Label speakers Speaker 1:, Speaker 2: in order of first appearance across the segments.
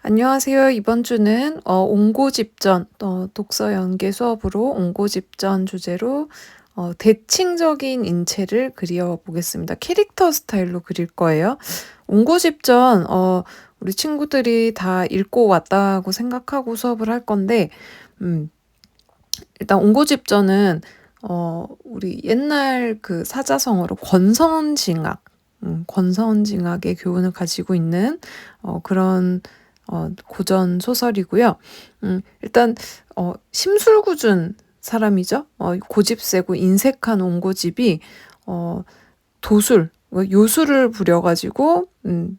Speaker 1: 안녕하세요. 이번 주는 어, 옹고집전 어, 독서 연계 수업으로 옹고집전 주제로 어, 대칭적인 인체를 그려보겠습니다. 캐릭터 스타일로 그릴 거예요. 옹고집전 어, 우리 친구들이 다 읽고 왔다고 생각하고 수업을 할 건데 음, 일단 옹고집전은 어, 우리 옛날 그 사자성어로 권선징악 음, 권선징악의 교훈을 가지고 있는 어, 그런 어, 고전 소설이고요. 음, 일단 어, 심술궂은 사람이죠. 어, 고집 세고 인색한 옹고집이 어, 도술, 뭐 요술을 부려가지고 음,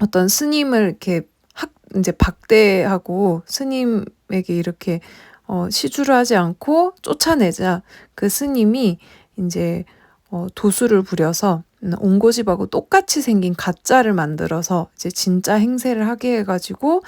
Speaker 1: 어떤 스님을 이렇게 학 이제 박대하고 스님에게 이렇게 어, 시주를 하지 않고 쫓아내자 그 스님이 이제 어, 도술을 부려서 음, 옹고집하고 똑같이 생긴 가짜를 만들어서 이제 진짜 행세를 하게 해가지고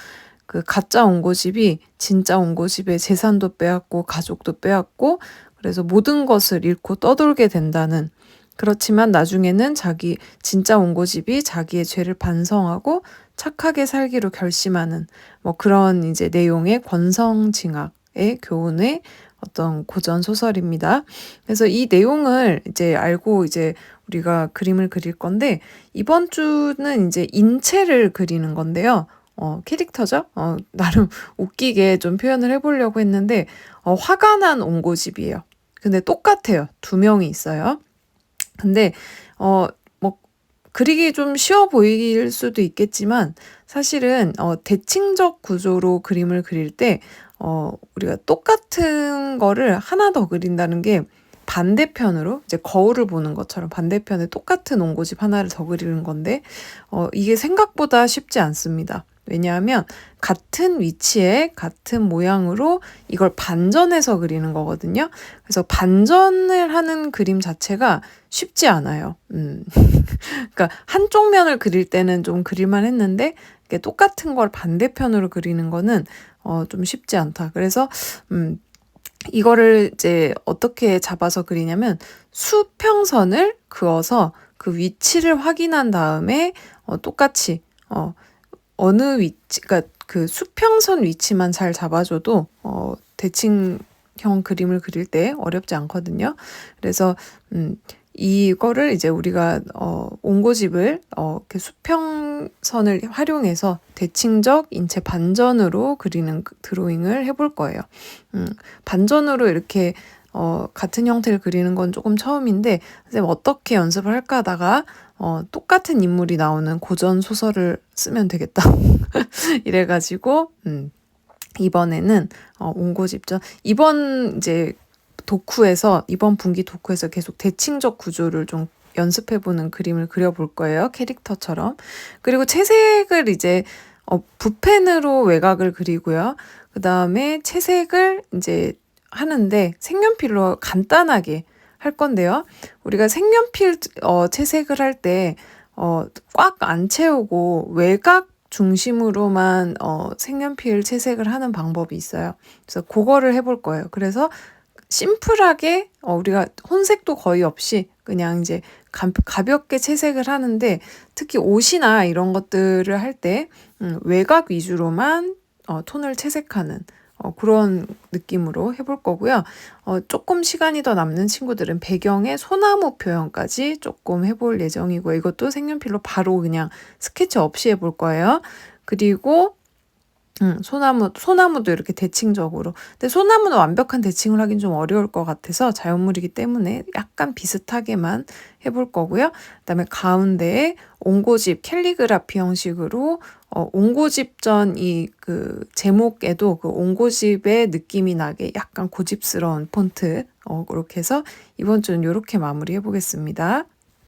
Speaker 1: 그 가짜 옹고집이 진짜 옹고집의 재산도 빼앗고 가족도 빼앗고 그래서 모든 것을 잃고 떠돌게 된다는 그렇지만 나중에는 자기 진짜 옹고집이 자기의 죄를 반성하고 착하게 살기로 결심하는 뭐 그런 이제 내용의 권성징악의 교훈의 어떤 고전 소설입니다. 그래서 이 내용을 이제 알고 이제 우리가 그림을 그릴 건데 이번 주는 이제 인체를 그리는 건데요. 어, 캐릭터죠? 어, 나름 웃기게 좀 표현을 해보려고 했는데, 어, 화가 난 옹고집이에요. 근데 똑같아요. 두 명이 있어요. 근데, 어, 뭐, 그리기 좀 쉬워 보일 수도 있겠지만, 사실은, 어, 대칭적 구조로 그림을 그릴 때, 어, 우리가 똑같은 거를 하나 더 그린다는 게 반대편으로 이제 거울을 보는 것처럼 반대편에 똑같은 옹고집 하나를 더 그리는 건데 어, 이게 생각보다 쉽지 않습니다. 왜냐하면 같은 위치에 같은 모양으로 이걸 반전해서 그리는 거거든요. 그래서 반전을 하는 그림 자체가 쉽지 않아요. 음. 그러니까 한쪽 면을 그릴 때는 좀 그릴만 했는데 똑같은 걸 반대편으로 그리는 거는 어, 좀 쉽지 않다. 그래서 음, 이거를 이제 어떻게 잡아서 그리냐면 수평선을 그어서 그 위치를 확인한 다음에 어, 똑같이 어, 어느 위치, 그러니까 그 수평선 위치만 잘 잡아줘도 어, 대칭형 그림을 그릴 때 어렵지 않거든요. 그래서 음, 이거를 이제 우리가 어 옹고집을 어 이렇게 수평선을 활용해서 대칭적 인체 반전으로 그리는 그 드로잉을 해볼 거예요. 음, 반전으로 이렇게 어 같은 형태를 그리는 건 조금 처음인데 선생님 어떻게 연습을 할까 하다가 어 똑같은 인물이 나오는 고전 소설을 쓰면 되겠다. 이래가지고 음 이번에는 어 옹고집전 이번 이제 도쿠에서 이번 분기 도쿠에서 계속 대칭적 구조를 좀 연습해보는 그림을 그려볼 거예요. 캐릭터처럼. 그리고 채색을 이제 어, 붓펜으로 외곽을 그리고요. 그 다음에 채색을 이제 하는데 색연필로 간단하게 할 건데요. 우리가 색연필 어, 채색을 할 때 어, 꽉 안 채우고 외곽 중심으로만 어, 색연필 채색을 하는 방법이 있어요. 그래서 그거를 해볼 거예요. 그래서 심플하게 어, 우리가 혼색도 거의 없이 그냥 이제 가, 볍게 채색을 하는데 특히 옷이나 이런 것들을 할때 음, 외곽 위주로만 어, 톤을 채색하는 어, 그런 느낌으로 해볼 거고요. 어, 조금 시간이 더 남는 친구들은 배경에 소나무 표현까지 조금 해볼 예정이고 이것도 색연필로 바로 그냥 스케치 없이 해볼 거예요. 그리고 음, 소나무, 소나무도 이렇게 대칭적으로. 근데 소나무는 완벽한 대칭을 하긴 좀 어려울 것 같아서 자연물이기 때문에 약간 비슷하게만 해볼 거고요. 그 다음에 가운데에 옹고집 캘리그라피 형식으로 어, 옹고집전 이 그 제목에도 그 옹고집의 느낌이 나게 약간 고집스러운 폰트 어, 그렇게 해서 이번 주는 이렇게 마무리 해 보겠습니다.